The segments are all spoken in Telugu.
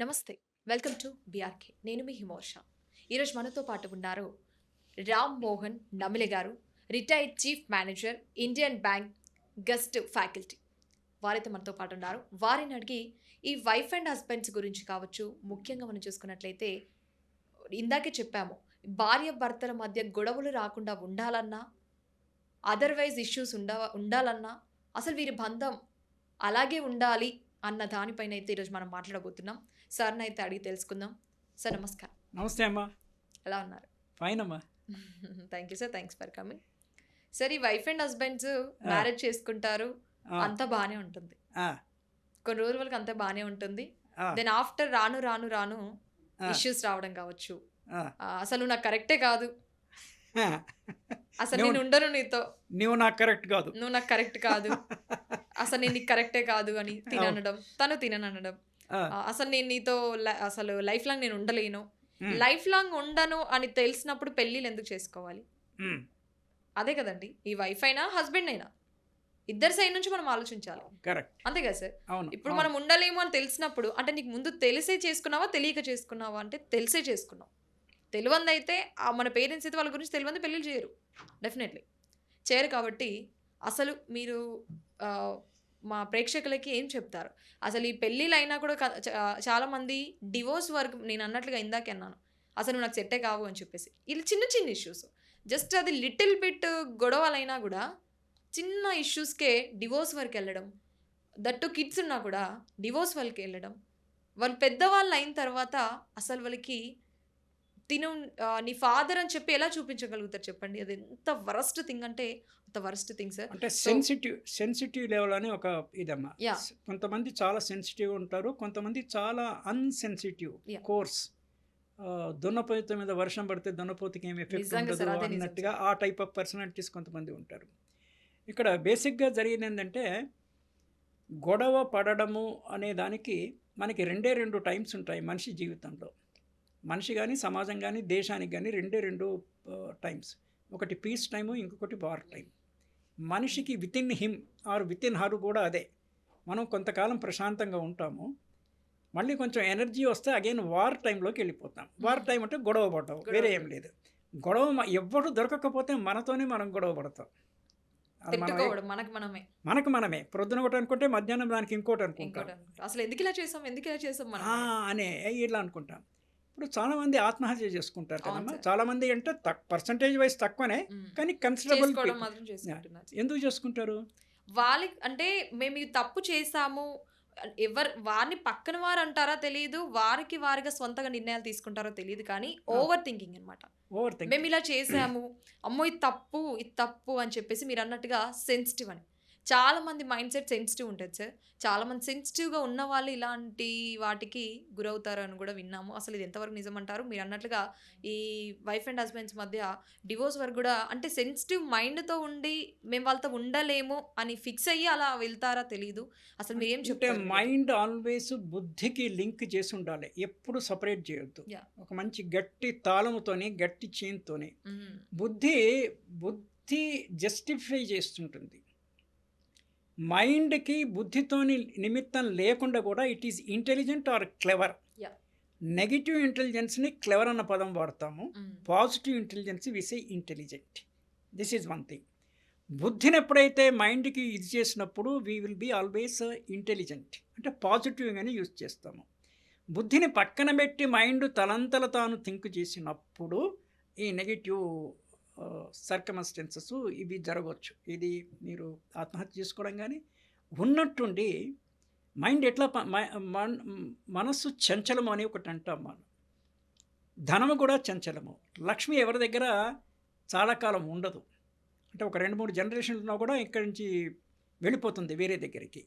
నమస్తే వెల్కమ్ టు బీఆర్కే నేను మీ హిమోర్ష. ఈరోజు మనతో పాటు ఉన్నారు రామ్ మోహన్ నమిలే గారు retired chief manager Indian Bank guest faculty. వారైతే మనతో పాటు ఉన్నారు. వారిని అడిగి ఈ వైఫ్ అండ్ హస్బెండ్స్ గురించి కావచ్చు ముఖ్యంగా మనం చూసుకున్నట్లయితే ఇందాకే చెప్పాము భార్య భర్తల మధ్య గొడవలు రాకుండా ఉండాలన్నా అదర్వైజ్ ఇష్యూస్ ఉండ ఉండాలన్నా అసలు వీరి బంధం అలాగే ఉండాలి అన్న దానిపైన అయితే ఈరోజు మనం మాట్లాడబోతున్నాం. సార్ని అయితే అడిగి తెలుసుకుందాం. సార్ నమస్కారం. నమస్తే అమ్మా. ఎలా ఉన్నారు? ఫైన్ అమ్మా thank you sir thanks for coming sir ఈ వైఫ్ అండ్ హస్బెండ్స్ మ్యారేజ్ చేసుకుంటారు. అంతా బాగానే ఉంటుంది. కొన్ని రోజుల వరకు అంతా బాగానే ఉంటుంది. దెన్ ఆఫ్టర్ రాను రాను రాను ఇష్యూస్ రావడం కావచ్చు. అసలు నాకు కరెక్టే కాదు. అసలు నేను ఉండను నీతో. నువ్వు నాకు కరెక్ట్ కాదు. నువ్వు నాకు కరెక్ట్ కాదు. అసలు నేను నీకు కరెక్టే కాదు అని తిననడం. తను తిననడం అసలు నేను నీతో అసలు లైఫ్ లాంగ్ నేను ఉండలేను. లైఫ్ లాంగ్ ఉండను అని తెలిసినప్పుడు పెళ్ళిళ్ళు ఎందుకు చేసుకోవాలి? అదే కదండి. ఈ వైఫ్ అయినా హస్బెండ్ అయినా. ఇద్దరి సైడ్ నుంచి మనం ఆలోచించాలి. కరెక్ట్ అంతే కదా సార్? ఇప్పుడు. మనం ఉండలేము అని తెలిసినప్పుడు అంటే నీకు ముందు తెలిసే చేసుకున్నావా తెలియక చేసుకున్నావా? అంటే తెలిసే చేసుకున్నావు తెలివంది అయితే మన పేరెంట్స్ అయితే వాళ్ళ గురించి తెలివంది పెళ్ళిళ్ళు చేయరు. డెఫినెట్లీ చేయరు కాబట్టి అసలు మీరు మా ప్రేక్షకులకి ఏం చెప్తారు? అసలు ఈ పెళ్ళిళ్ళు అయినా కూడా చాలామంది డివోర్స్ వరకు నేను అన్నట్లుగా ఇందాకే అన్నాను. అసలు నాకు సెట్టే కావు అని చెప్పేసి. ఇది చిన్న చిన్న ఇష్యూస్. జస్ట్ అది లిటిల్ బిట్ గొడవలైనా కూడా చిన్న ఇష్యూస్కే డివోర్స్ వరకు వెళ్ళడం. దట్టు కిడ్స్ ఉన్నా కూడా డివోర్స్ వాళ్ళకి వెళ్ళడం. వాళ్ళు పెద్దవాళ్ళు అయిన తర్వాత అసలు వాళ్ళకి తిను నీ ఫాదర్ అని చెప్పి ఎలా చూపించగలుగుతారు చెప్పండి? అది ఎంత వరస్ట్ థింగ్ అంటే అంత వరస్ట్ థింగ్ సార్ అంటే సెన్సిటివ్ సెన్సిటివ్ లెవెల్ అని ఒక ఇదమ్మా. కొంతమంది చాలా సెన్సిటివ్ ఉంటారు కొంతమంది చాలా అన్సెన్సిటివ్. కోర్స్ దున్నపోత మీద వర్షం పడితే దున్నపోతకి ఏం ఎఫెక్ట్ ఉండదు అన్నట్టుగా ఆ టైప్ ఆఫ్ పర్సనాలిటీస్ కొంతమంది ఉంటారు. ఇక్కడ బేసిక్గా జరిగింది ఏంటంటే గొడవ పడడము అనే దానికి మనకి రెండే రెండు టైమ్స్ ఉంటాయి మనిషి జీవితంలో. మనిషి కానీ సమాజం కానీ దేశానికి కానీ రెండే రెండు టైమ్స్ ఒకటి పీస్ టైము ఇంకొకటి వార్ టైం మనిషికి within him or within her కూడా అదే. మనం కొంతకాలం ప్రశాంతంగా ఉంటాము. మళ్ళీ కొంచెం ఎనర్జీ వస్తే అగైన్ వార్ టైంలోకి వెళ్ళిపోతాం. వార్ టైం అంటే గొడవ పడటం వేరే ఏం లేదు. గొడవ ఎవ్వరు దొరకకపోతే మనతోనే మనం గొడవ పడతాం. మనకు మనమే. మనకు మనమే. ప్రొద్దున ఒకటి అనుకుంటే మధ్యాహ్నం దానికి ఇంకోటి అనుకుంటాం. అసలు ఎందుకు ఇలా చేసాం? ఎందుకు ఇలా చేసాం అనే ఇట్లా అనుకుంటాం. ఇప్పుడు చాలామంది ఆత్మహత్య చేసుకుంటారు కదమ్మా. చాలామంది అంటే పర్సంటేజ్ వైజ్ తక్కువనే. కానీ కన్సిడరబుల్ ఎందుకు చేసుకుంటారు? వాళ్ళకి అంటే మేము తప్పు చేసాము ఎవరు వారిని పక్కన వారు అంటారా తెలియదు వారికి వారిగా సొంతగా నిర్ణయాలు తీసుకుంటారో తెలియదు కానీ ఓవర్ థింకింగ్ అనమాట ఓవర్ థింక్ మేము ఇలా చేసాము అమ్మో ఇది తప్పు ఇది తప్పు అని చెప్పేసి మీరు అన్నట్టుగా సెన్సిటివ్ అని. చాలా మంది మైండ్ సెట్ సెన్సిటివ్ ఉంటుంది సార్. చాలా మంది సెన్సిటివ్గా ఉన్న వాళ్ళు ఇలాంటి వాటికి గురవుతారు అని కూడా విన్నాము. అసలు ఇది ఎంతవరకు నిజం అంటారు మీరు అన్నట్లుగా ఈ వైఫ్ అండ్ హస్బెండ్స్ మధ్య డివోర్స్ వరకు కూడా అంటే సెన్సిటివ్ మైండ్తో ఉండి మేము వాళ్ళతో ఉండలేము అని ఫిక్స్ అయ్యి అలా వెళ్తారా తెలియదు అసలు మీరు ఏం అంటే చెప్తారు? మైండ్ ఆల్వేస్ బుద్ధికి లింక్ చేసి ఉండాలి. ఎప్పుడు సపరేట్ చేయొద్దు. ఒక మంచి గట్టి తాళముతోని గట్టి చైన్తోని. బుద్ధి బుద్ధి జస్టిఫై చేస్తుంటుంది. మైండ్కి బుద్ధితోని నిమిత్తం లేకుండా కూడా it is intelligent or clever. Negative ఇంటెలిజెన్స్ని clever అన్న పదం వాడతాము. మ్మ్. Positive intelligence విసే intelligent. This is one thing. బుద్ధిని ఎప్పుడైతే మైండ్కి ఇది చేసినప్పుడు we will be always intelligent. అంటే పాజిటివ్గానే యూజ్ చేస్తాము. బుద్ధిని పక్కన పెట్టి మైండ్ తలంతల తాను థింక్ చేసినప్పుడు ఈ నెగిటివ్ సర్కమస్టెన్సెస్ ఇవి జరగవచ్చు. ఇది మీరు ఆత్మహత్య చేసుకోవడం కానీ ఉన్నట్టుండి మైండ్ ఎట్లా ప- మ- మనస్సు చంచలము అని ఒకటి అంటాం మనం. ధనము కూడా చంచలము. లక్ష్మి ఎవరి దగ్గర చాలా కాలం ఉండదు. అంటే ఒక రెండు మూడు జనరేషన్లో కూడా ఇక్కడి నుంచి వెళ్ళిపోతుంది వేరే దగ్గరికి.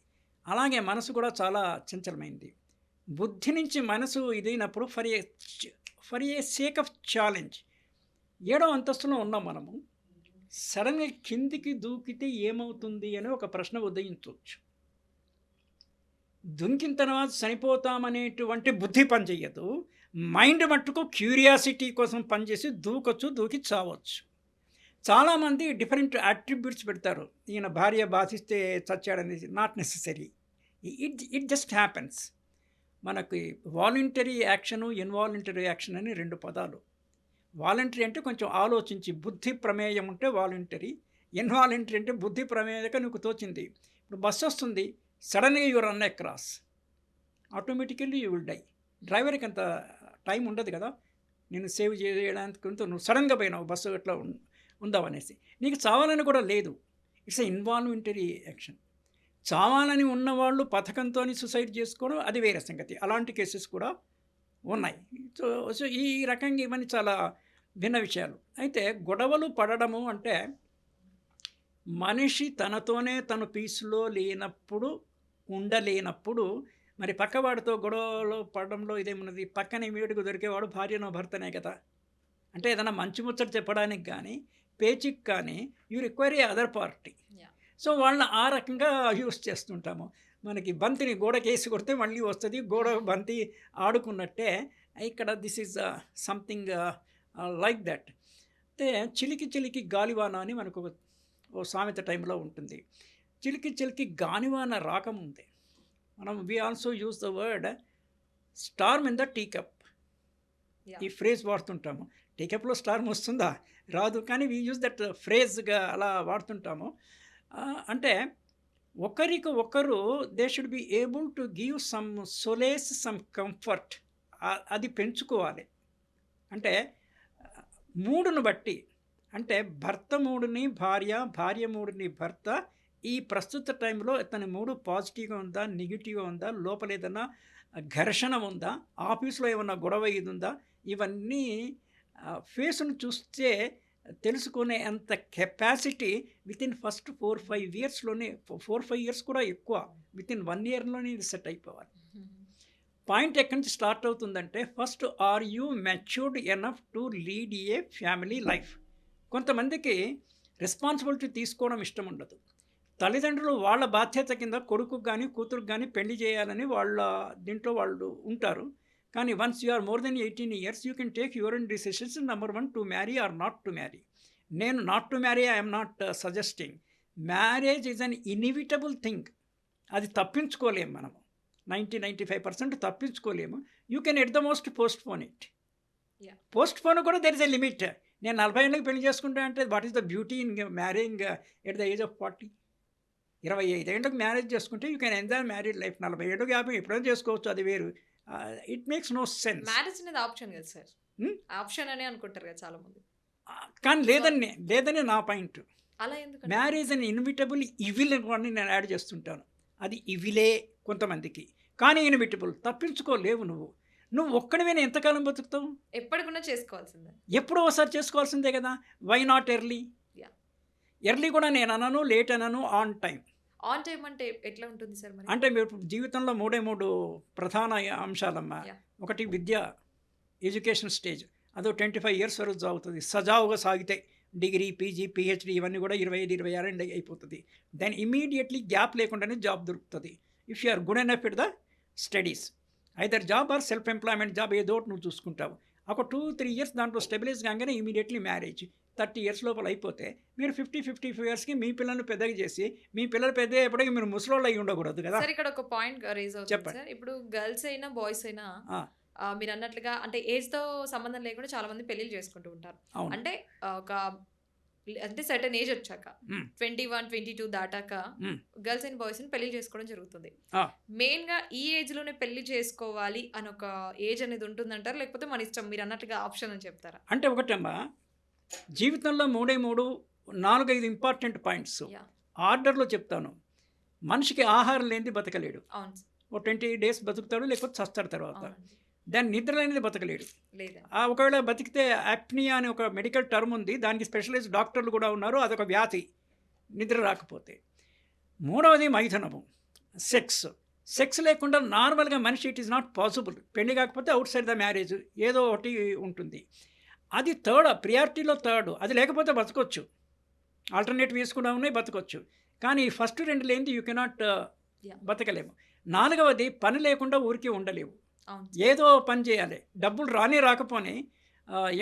అలాగే మనసు కూడా చాలా చంచలమైంది. బుద్ధి నుంచి మనసు ఇదైనప్పుడు for a for a sake of challenge ఏడో అంతస్తులో ఉన్నాం మనము. సడన్గా కిందికి దూకితే ఏమవుతుంది అని ఒక ప్రశ్న ఉదయించవచ్చు దుంకిన తర్వాత చనిపోతామనేటువంటి బుద్ధి పనిచేయదు. మైండ్ మట్టుకు క్యూరియాసిటీ కోసం పనిచేసి దూకొచ్చు దూకి చావచ్చు. చాలామంది డిఫరెంట్ అట్రిబ్యూట్స్ పెడతారు. ఈయన భార్య బాధిస్తే చచ్చాడనేది not necessary. It it just happens. మనకి వాలంటరీ యాక్షను ఇన్వాలంటరీ యాక్షన్ అని రెండు పదాలు. వాలంటరీ అంటే కొంచెం ఆలోచించి బుద్ధి ప్రమేయం ఉంటే వాలంటరీ. ఇన్వాలంటరీ అంటే బుద్ధి ప్రమేయక నీకు తోచింది. ఇప్పుడు బస్సు వస్తుంది సడన్గా you run cross automatically you will die. డ్రైవర్కి అంత టైం ఉండదు కదా. నేను సేవ్ చేయడానికి కొంత నువ్వు సడన్గా పోయినావు బస్సు అట్లా ఉం- ఉందామనేసి నీకు చావాలని కూడా లేదు. It's a involuntary action. చావాలని ఉన్నవాళ్ళు పథకంతో సుసైడ్ చేసుకోవడం అది వేరే సంగతి. అలాంటి కేసెస్ కూడా ఉన్నాయి. సో సో ఈ రకంగా ఇవన్నీ చాలా భిన్న విషయాలు. అయితే గొడవలు పడడము అంటే మనిషి తనతోనే తను పీస్లో లేనప్పుడు ఉండలేనప్పుడు మరి పక్కవాడితో గొడవలు పడడంలో ఇదేమున్నది? పక్కనే వీడికి దొరికేవాడు భార్యనో భర్తనే కదా. అంటే ఏదైనా మంచి ముచ్చట చెప్పడానికి కానీ పేచిక్ కానీ you require a other party. So వాళ్ళని ఆ రకంగా యూస్ చేస్తుంటాము. మనకి బంతిని గోడకేసి కొడితే మళ్ళీ వస్తుంది. గోడ బంతి ఆడుకున్నట్టే ఇక్కడ this is something like that అయితే చిలికి చిలికి గాలివాన అని మనకు ఒక ఓ సామెత టైంలో ఉంటుంది. చిలికి చిలికి గాలివాన రాకముందే మనం we also use the word storm in the tea cup Yeah. ఈ ఫ్రేజ్ వాడుతుంటాము. టీ కప్లో స్టార్మ్ వస్తుందా? రాదు. కానీ వి యూజ్ దట్ ఫ్రేజ్గా అలా వాడుతుంటాము. అంటే ఒకరికి ఒకరు they should be able to give some solace some comfort అది పెంచుకోవాలి. అంటే మూడును బట్టి అంటే భర్త మూడుని భార్య భార్య మూడుని భర్త ఈ ప్రస్తుత టైంలో ఇతని మూడు పాజిటివ్గా ఉందా నెగిటివ్గా ఉందా లోపల ఏదైనా ఘర్షణ ఉందా ఆఫీస్లో ఏమన్నా గొడవ ఇది ఉందా ఇవన్నీ ఫేస్ను చూస్తే తెలుసుకునే అంత capacity within first four five ఇయర్స్లోనే four five years కూడా ఎక్కువ విత్ ఇన్ వన్ ఇయర్లోనే ఇది సెట్ అయిపోవాలి. పాయింట్ ఎక్కడి నుంచి స్టార్ట్ అవుతుందంటే first are you matured enough to lead a family life కొంతమందికి రెస్పాన్సిబిలిటీ తీసుకోవడం ఇష్టం ఉండదు. తల్లిదండ్రులు వాళ్ళ బాధ్యత కింద కొడుకుకు కానీ కూతురుకు కానీ పెళ్ళి చేయాలని వాళ్ళ దీంట్లో వాళ్ళు ఉంటారు. కానీ once you are more than eighteen years you can take your and decisions number one to marry or not to marry నేను not to marry I'm not suggesting marriage is an inevitable thing అది తప్పించుకోలేము మనము. Ninety ninety five percent తప్పించుకోలేము. You can at the most postpone it. Postpone కూడా దెర్ ఇస్ ఎ లిమిట్ నేను నలభై ఏళ్ళకి పెళ్ళి చేసుకుంటా అంటే what is the beauty in marrying at the age of forty ఇరవై ఐదేళ్ళకి మ్యారేజ్ చేసుకుంటే you can enjoy married life నలభై ఏడు యాభై ఎప్పుడైనా చేసుకోవచ్చు అది వేరు. It makes no sense marriage అనేది ఆప్షన్ కదా సార్ Hmm? ఆప్షన్ అని అనుకుంటారు కదా చాలా మంది. కానీ లేదని లేదని నా పాయింట్ అలా ఎందుకు మ్యారేజ్ అని ఇన్విటబుల్ ఇవిల్ అని నేను యాడ్ చేస్తుంటాను. అది ఇవిలే కొంతమందికి. కానీ ఇన్విటబుల్ తప్పించుకోలేవు నువ్వు. నువ్వు ఒక్కడివే ఎంతకాలం బతుకుతావు? ఎప్పటికున్నా చేసుకోవాల్సిందే. ఎప్పుడో ఒకసారి చేసుకోవాల్సిందే కదా. Why not early. ఎర్లీ కూడా నేను అనను లేట్ అనను ఆన్ టైం ఆన్ టైం అంటే ఎట్లా ఉంటుంది సార్ అంటే మీరు జీవితంలో మూడే మూడు ప్రధాన అంశాలమ్మా. ఒకటి విద్య ఎడ్యుకేషన్ స్టేజ్. అదో ట్వంటీ ఫైవ్ ఇయర్స్ వరకు సాగుతుంది. సజావుగా సాగితే డిగ్రీ పీజీ పిహెచ్డి ఇవన్నీ కూడా ఇరవై ఐదు ఇరవై ఆరు ఎండ్ అయిపోతుంది. దెన్ ఇమీడియట్లీ గ్యాప్ లేకుండానే జాబ్ దొరుకుతుంది. If you are good enough it the studies either job or self employment job ఏదో ఒకటి నువ్వు చూసుకుంటావు. ఒక టూ త్రీ ఇయర్స్ దాంట్లో స్టెబిలైజ్ కాగానే ఇమీడియట్లీ మ్యారేజ్ థర్టీ ఇయర్స్ లోపల అయిపోతే మీరు ఫిఫ్టీ ఫిఫ్టీ ఫైవ్ ఇయర్స్కి మీ పిల్లల్ని పెద్దగా చేసి మీ పిల్లలు పెద్ద అయ్యేప్పటికీ మీరు ముసలోళ్ళు అయి ఉండకూడదు కదా. సార్ ఇక్కడ ఒక పాయింట్ రేజ్ అవుతుంది చెప్పండి. సార్ ఇప్పుడు గర్ల్స్ అయినా బాయ్స్ అయినా మీరు అన్నట్లుగా అంటే ఏజ్తో సంబంధం లేకుండా చాలా మంది పెళ్ళిళ్ళు చేసుకుంటూ ఉంటారు. అంటే ఒక అంటే సర్టన్ ఏజ్ వచ్చాక. ట్వంటీ వన్ ట్వంటీ టూ దాటాక. గర్ల్స్ అండ్ బాయ్స్ని పెళ్ళి చేసుకోవడం జరుగుతుంది. మెయిన్గా ఈ ఏజ్లోనే పెళ్ళి చేసుకోవాలి అని ఒక ఏజ్ అనేది ఉంటుందంటారు లేకపోతే మన ఇష్టం మీరు అన్నట్టుగా ఆప్షన్ అని చెప్తారా అంటే ఒకటమ్మా జీవితంలో మూడే మూడు నాలుగైదు ఇంపార్టెంట్ పాయింట్స్. ఆర్డర్లో చెప్తాను మనిషికి ఆహారం లేనిది బతకలేడు. ఓ ట్వంటీ డేస్ బతుకుతాడు లేకపోతే చస్తాడు తర్వాత. దాని నిద్ర లేనిది బతకలేడు. ఒకవేళ బతికితే యాప్నియా అని ఒక మెడికల్ టర్మ్ ఉంది. దానికి స్పెషలైజ్ డాక్టర్లు కూడా ఉన్నారు. అదొక వ్యాధి. నిద్ర రాకపోతే. మూడవది మైథునము. సెక్స్. సెక్స్ లేకుండా నార్మల్గా మనిషి ఇట్ ఈస్ నాట్ పాసిబుల్. పెళ్ళి కాకపోతే అవుట్ సైడ్ ద మ్యారేజ్. ఏదో ఒకటి ఉంటుంది. అది థర్డ్ ప్రియారిటీలో థర్డ్. అది లేకపోతే బతకొచ్చు. ఆల్టర్నేటివ్స్ కూడా ఉన్నాయి బతకొచ్చు. కానీ ఫస్ట్ రెండు లేనిది యూ కెనాట్. బతకలేము. నాలుగవది పని లేకుండా ఊరికే ఉండలేవు ఏదో పని చేయాలి డబ్బులు రానే రాకపోని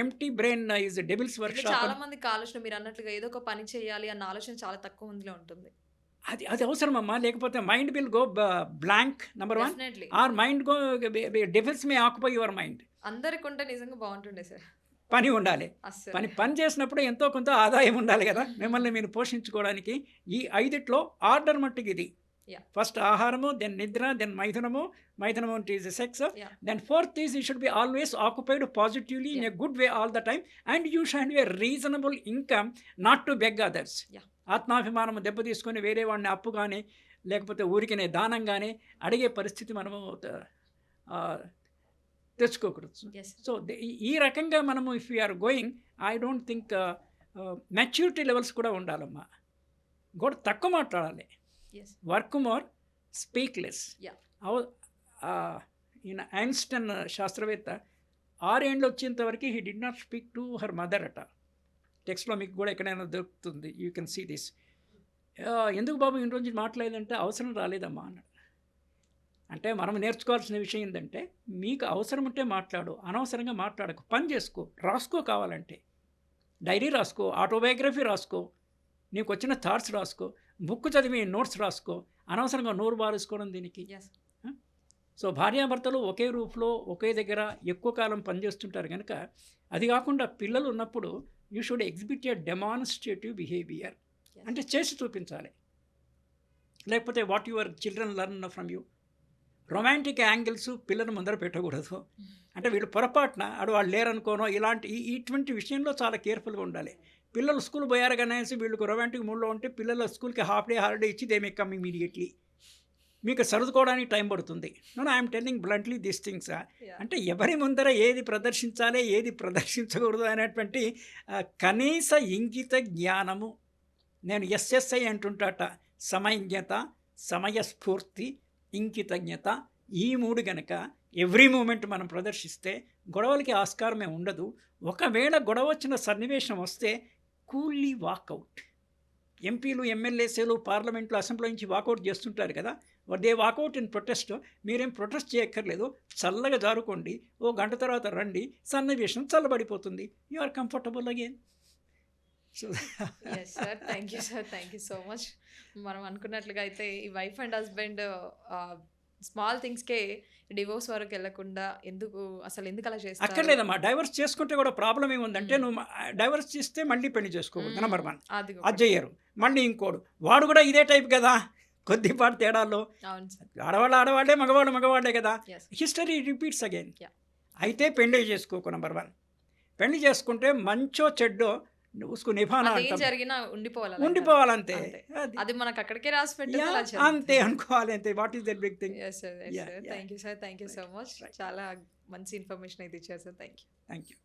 empty brain is devil's work చాలా మందికి ఆలోచన మీరు అన్నట్లుగా ఏదో ఒక పని చేయాలి అన్న ఆలోచన చాలా తక్కువ మందిలో ఉంటుంది. అది అది అవసరమమ్మా. లేకపోతే mind will go blank number one or mind go defence may occupy your mind అందరికి ఉంటే నిజంగా బాగుంటుండే సార్. పని ఉండాలి. పని పని చేసినప్పుడు ఎంతో కొంత ఆదాయం ఉండాలి కదా. మిమ్మల్ని మీరు పోషించుకోవడానికి ఈ ఐదిట్లో ఆర్డర్ మట్టుకు ఇది. ఫస్ట్ ఆహారము దెన్ నిద్ర దెన్ మైథునము. మైథునము is sex. Then fourth is you should be always occupied positively in a good way all the time and you should be reasonable income not to beg others. ఆత్మాభిమానం దెబ్బతీసుకొని వేరే వాడిని అప్పు కానీ లేకపోతే ఊరికినే దానం కానీ అడిగే పరిస్థితి మనము తెచ్చుకోకూడదు. సో ఈ- రకంగా మనము if you're going I don't think maturity levels కూడా ఉండాలమ్మా. కూడా తక్కువ మాట్లాడాలి. Work more speak less. ఈయన ఐన్స్టన్ శాస్త్రవేత్త ఆరేళ్ళు వచ్చేంత వరకు he did not speak to her mother అట టెక్స్ట్లో మీకు కూడా ఎక్కడైనా దొరుకుతుంది. యూ కెన్ సీ దిస్ ఎందుకు బాబు ఇన్ని రోజులు మాట్లాడలేదంటే అవసరం రాలేదమ్మా అన్నాడు. అంటే మనం నేర్చుకోవాల్సిన విషయం ఏంటంటే మీకు అవసరం ఉంటే మాట్లాడు అనవసరంగా మాట్లాడకు పని చేసుకో రాసుకో కావాలంటే. డైరీ రాసుకో ఆటోబయోగ్రఫీ రాసుకో నీకు వచ్చిన థాట్స్ రాసుకో బుక్ చదివి నోట్స్ రాసుకో. అనవసరంగా నోరు బారేసుకోవడం దీనికి. సో భార్యాభర్తలు ఒకే రూఫ్లో ఒకే దగ్గర ఎక్కువ కాలం పనిచేస్తుంటారు కనుక అది కాకుండా పిల్లలు ఉన్నప్పుడు you should exhibit a demonstrative behaviour. అంటే చేసి చూపించాలి. లేకపోతే what your children learn from you. Romantic angles పిల్లల ముందర పెట్టకూడదు. అంటే వీళ్ళు పొరపాటున అడు వాళ్ళు లేరనుకోనో ఇలాంటి ఇటువంటి విషయంలో చాలా కేర్ఫుల్గా ఉండాలి. పిల్లలు స్కూల్ పోయారు కనేసి వీళ్ళకి రొమాంటిక్ మూడ్లో ఉంటే పిల్లల స్కూల్కి హాఫ్ డే హాలిడే ఇచ్చి దే మే కమ్ ఇమీడియట్లీ. మీకు సర్దుకోవడానికి టైం పడుతుంది. No I'm telling bluntly this things. అంటే ఎవరి ముందర ఏది ప్రదర్శించాలి ఏది ప్రదర్శించకూడదు అనేటువంటి కనీస ఇంగిత జ్ఞానము. నేను ఎస్ఎస్ఐ అంటుంటాట సమజ్ఞత సమయస్ఫూర్తి ఇంకితజ్ఞత ఈ మూడు గనక ఎవ్రీ మూమెంట్ మనం ప్రదర్శిస్తే గొడవలకి ఆస్కారమే ఉండదు. ఒకవేళ గొడవ వచ్చిన సన్నివేశం వస్తే కూల్లీ వాకౌట్. ఎంపీలు ఎమ్మెల్యేసీలు పార్లమెంట్లో అసెంబ్లీ నుంచి వాకౌట్ చేస్తుంటారు కదా దే వాకౌట్ ఇన్ ప్రొటెస్ట్ మీరేం ప్రొటెస్ట్ చేయక్కర్లేదు చల్లగా జారుకోండి ఓ గంట తర్వాత రండి సన్నివేశం చల్లబడిపోతుంది. You are comfortable again. So sir thank you sir thank you so much మనం అనుకున్నట్లుగా అయితే ఈ వైఫ్ అండ్ హస్బెండ్ స్మాల్ థింగ్స్కే డివోర్స్ వరకు వెళ్ళకుండా ఎందుకు అసలు ఎందుకు అలా చేస్తారు? అక్కర్లేదమ్మా. డైవర్స్ చేసుకుంటే కూడా ప్రాబ్లం ఏముందంటే నువ్వు డైవర్స్ చేస్తే మళ్ళీ పెళ్ళి చేసుకోకూడదు. మ్మ్. నెంబర్ వన్ అది అది చెయ్యరు. మళ్ళీ ఇంకోడు. వాడు కూడా ఇదే టైప్ కదా. కొద్దిపాటి తేడాల్లో. ఆడవాళ్ళు ఆడవాళ్ళే మగవాళ్ళు మగవాళ్ళే కదా. History repeats again. అయితే పెళ్ళి చేసుకోకు నెంబర్ వన్ పెళ్ళి చేసుకుంటే మంచో చెడ్డో అదేం అంటాం. జరిగినా ఉండిపోవాలి ఉండిపోవాలంతే. అది. మనకు అక్కడికే రాసి అలా అంతే అనుకోవాలి అంతే. What is that big thing. Thank you sir thank you so much. చాలా మంచి ఇన్ఫర్మేషన్ అయితే ఇచ్చారు sir thank you thank you